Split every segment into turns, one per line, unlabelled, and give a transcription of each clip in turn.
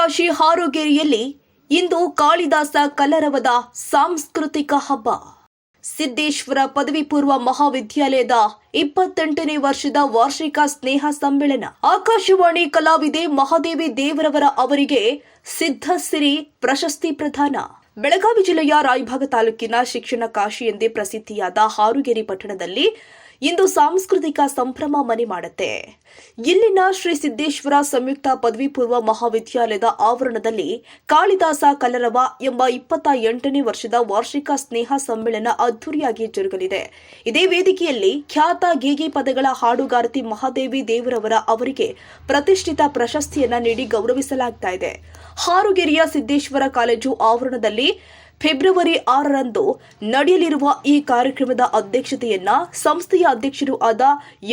ಕಾಶಿ ಹಾರೋಗೇರಿಯಲ್ಲಿ ಇಂದು ಕಾಳಿದಾಸ ಕಲರವದ ಸಾಂಸ್ಕೃತಿಕ ಹಬ್ಬ. ಸಿದ್ದೇಶ್ವರ ಪದವಿ ಪೂರ್ವ ಮಹಾವಿದ್ಯಾಲಯದ ಇಪ್ಪತ್ತೆಂಟನೇ ವರ್ಷದ ವಾರ್ಷಿಕ ಸ್ನೇಹ ಸಮ್ಮೇಳನ. ಆಕಾಶವಾಣಿ ಕಲಾವಿದೆ ಮಹಾದೇವಿ ದೇವರವರ ಅವರಿಗೆ ಸಿದ್ಧಸಿರಿ ಪ್ರಶಸ್ತಿ ಪ್ರದಾನ. ಬೆಳಗಾವಿ ಜಿಲ್ಲೆಯ ರಾಯಭಾಗ ತಾಲೂಕಿನ ಶಿಕ್ಷಣ ಕಾಶಿ ಎಂದೇ ಪ್ರಸಿದ್ಧಿಯಾದ ಹಾರುಗೇರಿ ಪಟ್ಟಣದಲ್ಲಿ ಇಂದು ಸಾಂಸ್ಕೃತಿಕ ಸಂಭ್ರಮ ಮನೆ ಮಾಡುತ್ತೆ. ಇಲ್ಲಿನ ಶ್ರೀ ಸಿದ್ದೇಶ್ವರ ಸಂಯುಕ್ತ ಪದವಿ ಪೂರ್ವ ಮಹಾವಿದ್ಯಾಲಯದ ಆವರಣದಲ್ಲಿ ಕಾಳಿದಾಸ ಕಲರವ ಎಂಬ ಇಪ್ಪತ್ತ ಎಂಟನೇ ವರ್ಷದ ವಾರ್ಷಿಕ ಸ್ನೇಹ ಸಮ್ಮೇಳನ ಅದ್ದೂರಿಯಾಗಿ ಜರುಗಲಿದೆ. ಇದೇ ವೇದಿಕೆಯಲ್ಲಿ ಖ್ಯಾತ ಗೀಗಿ ಪದಗಳ ಹಾಡುಗಾರತಿ ಮಹಾದೇವಿ ದೇವರವರ ಅವರಿಗೆ ಪ್ರತಿಷ್ಠಿತ ಪ್ರಶಸ್ತಿಯನ್ನ ನೀಡಿ ಗೌರವಿಸಲಾಗ್ತಾ ಇದೆ. ಹಾರುಗೆರೆಯ ಸಿದ್ದೇಶ್ವರ ಕಾಲೇಜು ಆವರಣದಲ್ಲಿ ಫೆಬ್ರವರಿ ಆರರಂದು ನಡೆಯಲಿರುವ ಈ ಕಾರ್ಯಕ್ರಮದ ಅಧ್ಯಕ್ಷತೆಯನ್ನ ಸಂಸ್ಥೆಯ ಅಧ್ಯಕ್ಷರು ಆದ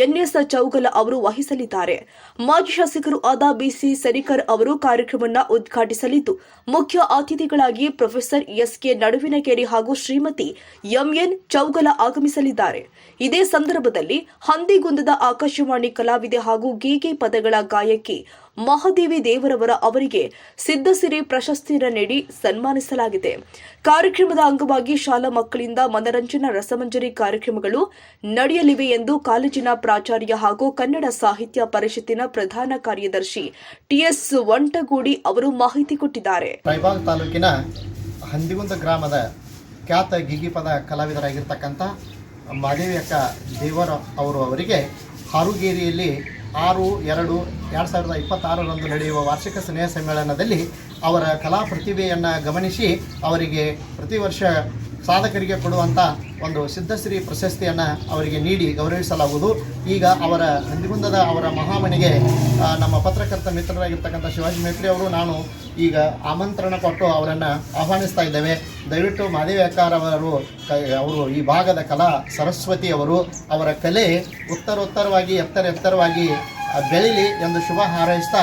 ಎನ್ಎಸ್ ಚೌಗಲ ಅವರು ವಹಿಸಲಿದ್ದಾರೆ. ಮಾಜಿ ಶಾಸಕರು ಆದ ಬಿಸಿ ಸರಿಕರ್ ಅವರು ಕಾರ್ಯಕ್ರಮವನ್ನು ಉದ್ಘಾಟಿಸಲಿದ್ದು, ಮುಖ್ಯ ಅತಿಥಿಗಳಾಗಿ ಪ್ರೊಫೆಸರ್ ಎಸ್ಕೆ ನಡುವಿನಕೇರಿ ಹಾಗೂ ಶ್ರೀಮತಿ ಎಂಎನ್ ಚೌಗಲ ಆಗಮಿಸಲಿದ್ದಾರೆ. ಇದೇ ಸಂದರ್ಭದಲ್ಲಿ ಹಂದಿಗುಂದದ ಆಕಾಶವಾಣಿ ಕಲಾವಿದೆ ಹಾಗೂ ಗೀಗೆ ಪದಗಳ ಗಾಯಕಿ ಮಹಾದೇವಿ ದೇವರವರ ಅವರಿಗೆ ಸಿದ್ಧಸಿರಿ ಪ್ರಶಸ್ತಿಯನ್ನು ನೀಡಿ ಸನ್ಮಾನಿಸಲಾಗಿದೆ. ಕಾರ್ಯಕ್ರಮದ ಅಂಗವಾಗಿ ಶಾಲಾ ಮಕ್ಕಳಿಂದ ಮನರಂಜನಾ ರಸಮಂಜರಿ ಕಾರ್ಯಕ್ರಮಗಳು ನಡೆಯಲಿವೆ ಎಂದು ಕಾಲೇಜಿನ ಪ್ರಾಚಾರ್ಯ ಹಾಗೂ ಕನ್ನಡ ಸಾಹಿತ್ಯ ಪರಿಷತ್ತಿನ ಪ್ರಧಾನ ಕಾರ್ಯದರ್ಶಿ ಟಿಎಸ್ ವಂಟಗೂಡಿ ಅವರು ಮಾಹಿತಿ ಕೊಟ್ಟಿದ್ದಾರೆ.
ತಾಲೂಕಿನ ಹಂದಿಗುಂದ ಗ್ರಾಮದ ಖ್ಯಾತ ಗಿಗಿಪದ ಕಲಾವಿದರಾಗಿರ್ತಕ್ಕಂಥ ಮಾದೇವಿ ಅಕ್ಕ ದೇವರ ಅವರು ಅವರಿಗೆ ಹಾರುಗೇರಿಯಲ್ಲಿ ಆರು, ಎರಡು ಎರಡು ಸಾವಿರದ ಇಪ್ಪತ್ತಾರರಂದು ನಡೆಯುವ ವಾರ್ಷಿಕ ಸ್ನೇಹ ಸಮ್ಮೇಳನದಲ್ಲಿ ಅವರ ಕಲಾ ಪ್ರತಿಭೆಯನ್ನು ಗಮನಿಸಿ ಅವರಿಗೆ ಪ್ರತಿ ವರ್ಷ ಸಾಧಕರಿಗೆ ಕೊಡುವಂಥ ಒಂದು ಸಿದ್ಧಶ್ರೀ ಪ್ರಶಸ್ತಿಯನ್ನು ಅವರಿಗೆ ನೀಡಿ ಗೌರವಿಸಲಾಗುವುದು. ಈಗ ಅವರ ಹಂದಿಗುಂದದ ಅವರ ಮಹಾಮನೆಗೆ ನಮ್ಮ ಪತ್ರಕರ್ತ ಮಿತ್ರರಾಗಿರ್ತಕ್ಕಂಥ ಶಿವಾಜಿ ಮೇತ್ರಿ ಅವರು ನಾನು ಈಗ ಆಮಂತ್ರಣ ಕೊಟ್ಟು ಅವರನ್ನು ಆಹ್ವಾನಿಸ್ತಾ ಇದ್ದೇವೆ. ದಯವಿಟ್ಟು ಮಾದೇವಿ ಅಕ್ಕಾರವರು ಕ, ಅವರು ಈ ಭಾಗದ ಕಲಾ ಸರಸ್ವತಿ ಅವರು ಅವರ ಕಲೆ ಉತ್ತರೋತ್ತರವಾಗಿ ಎತ್ತರ ಎತ್ತರವಾಗಿ ಬೆಳಿಲಿ ಎಂದು ಶುಭ ಹಾರೈಸ್ತಾ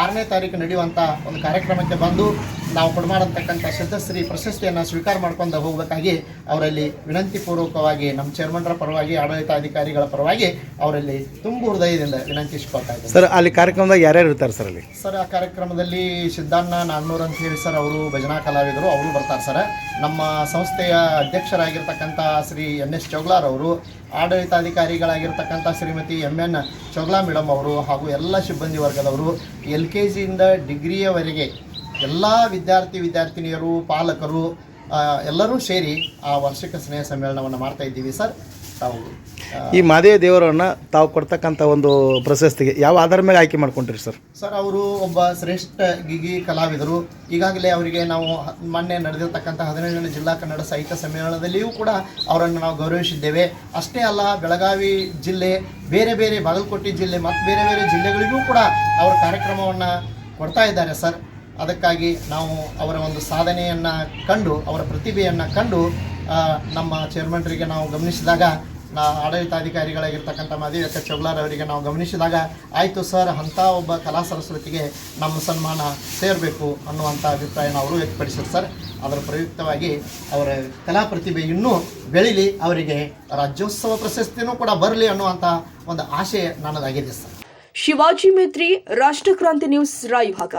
ಆರನೇ ತಾರೀಕು ನಡೆಯುವಂಥ ಒಂದು ಕಾರ್ಯಕ್ರಮಕ್ಕೆ ಬಂದು ನಾವು ಕೊಡಮಾಡತಕ್ಕಂಥ ಸಿದ್ಧಶ್ರೀ ಪ್ರಶಸ್ತಿಯನ್ನು ಸ್ವೀಕಾರ ಮಾಡ್ಕೊಂಡು ಹೋಗಬೇಕಾಗಿ ಅವರಲ್ಲಿ ವಿನಂತಿ ಪೂರ್ವಕವಾಗಿ ನಮ್ಮ ಚೇರ್ಮನ್ರ ಪರವಾಗಿ ಆಡಳಿತಾಧಿಕಾರಿಗಳ ಪರವಾಗಿ ಅವರಲ್ಲಿ ತುಂಬು ಹೃದಯದಿಂದ ವಿನಂತಿಸ್ಕೊಳ್ತಾ
ಸರ್ ಅಲ್ಲಿ ಕಾರ್ಯಕ್ರಮದಾಗ ಯಾರ್ಯಾರು ಇರ್ತಾರೆ ಸರ್ ಅಲ್ಲಿ?
ಸರ್ ಆ ಕಾರ್ಯಕ್ರಮದಲ್ಲಿ ಸಿದ್ಧಾನ್ನ ನಾನ್ನೂರ್ ಅಂತ ಹೇಳಿ ಸರ್ ಅವರು ಭಜನಾ ಕಲಾವಿದರು ಅವರು ಬರ್ತಾರೆ ಸರ್. ನಮ್ಮ ಸಂಸ್ಥೆಯ ಅಧ್ಯಕ್ಷರಾಗಿರ್ತಕ್ಕಂಥ ಶ್ರೀ ಎನ್ ಎಸ್ ಚೌಗ್ಲಾರ್ ಅವರು ಆಡಳಿತಾಧಿಕಾರಿಗಳಾಗಿರ್ತಕ್ಕಂಥ Shrimati M N Chougla madam ಅವರು ಹಾಗೂ ಎಲ್ಲ ಸಿಬ್ಬಂದಿ ವರ್ಗದವರು ಎಲ್ ಕೆ ಜಿಯಿಂದ ಡಿಗ್ರಿಯವರೆಗೆ ಎಲ್ಲ ವಿದ್ಯಾರ್ಥಿ ವಿದ್ಯಾರ್ಥಿನಿಯರು ಪಾಲಕರು ಎಲ್ಲರೂ ಸೇರಿ ಆ ವಾರ್ಷಿಕ ಸ್ನೇಹ ಸಮ್ಮೇಳನವನ್ನು ಮಾಡ್ತಾ ಇದ್ದೀವಿ ಸರ್. ತಾವು
ಈ ಮಾದೇವ ದೇವರನ್ನು ತಾವು ಕೊಡ್ತಕ್ಕಂಥ ಒಂದು ಪ್ರಶಸ್ತಿಗೆ ಯಾವ ಆಧಾರ ಮೇಲೆ ಆಯ್ಕೆ ಮಾಡ್ಕೊಂಡ್ರಿ ಸರ್?
ಸರ್ ಅವರು ಒಬ್ಬ ಶ್ರೇಷ್ಠ ಗಿಗಿ ಕಲಾವಿದರು. ಈಗಾಗಲೇ ಅವರಿಗೆ ನಾವು ಹ- ಮೊನ್ನೆ ನಡೆದಿರ್ತಕ್ಕಂಥ ಹದಿನೇಳನೇ ಜಿಲ್ಲಾ ಕನ್ನಡ ಸಾಹಿತ್ಯ ಸಮ್ಮೇಳನದಲ್ಲಿಯೂ ಕೂಡ ಅವರನ್ನು ನಾವು ಗೌರವಿಸಿದ್ದೇವೆ. ಅಷ್ಟೇ ಅಲ್ಲ ಬೆಳಗಾವಿ ಜಿಲ್ಲೆ ಬೇರೆ ಬೇರೆ ಬಾಗಲಕೋಟೆ ಜಿಲ್ಲೆ ಮತ್ತು ಬೇರೆ ಬೇರೆ ಜಿಲ್ಲೆಗಳಿಗೂ ಕೂಡ ಅವರ ಕಾರ್ಯಕ್ರಮವನ್ನು ಕೊಡ್ತಾ ಇದ್ದಾರೆ ಸರ್. ಅದಕ್ಕಾಗಿ ನಾವು ಅವರ ಒಂದು ಸಾಧನೆಯನ್ನು ಕಂಡು, ಅವರ ಪ್ರತಿಭೆಯನ್ನು ಕಂಡು ನಮ್ಮ ಚೇರ್ಮನ್ರಿಗೆ ನಾವು ಗಮನಿಸಿದಾಗ, ನಾ ಆಡಳಿತಾಧಿಕಾರಿಗಳಾಗಿರ್ತಕ್ಕಂಥ ಮಾದೇವಿ ಅಕ್ಕ ಚೌಗ್ಲಾರ್ ಅವರಿಗೆ ನಾವು ಗಮನಿಸಿದಾಗ, ಆಯಿತು ಸರ್, ಅಂಥ ಒಬ್ಬ ಕಲಾ ಸರಸ್ವತಿಗೆ ನಮ್ಮ ಸನ್ಮಾನ ಸೇರಬೇಕು ಅನ್ನುವಂಥ ಅಭಿಪ್ರಾಯನ ಅವರು ವ್ಯಕ್ತಪಡಿಸಿದ್ರು ಸರ್. ಅದರ ಪ್ರಯುಕ್ತವಾಗಿ ಅವರ ಕಲಾ ಪ್ರತಿಭೆ ಇನ್ನೂ ಬೆಳೀಲಿ, ಅವರಿಗೆ ರಾಜ್ಯೋತ್ಸವ ಪ್ರಶಸ್ತಿನೂ ಕೂಡ ಬರಲಿ ಅನ್ನುವಂಥ ಒಂದು ಆಶೆ ನನ್ನದಾಗಿದೆ ಸರ್.
ಶಿವಾಜಿ ಮೇತ್ರಿ ರಾಷ್ಟ್ರಕ್ರಾಂತಿ ನ್ಯೂಸ್, ರಾಯಭಾಗ.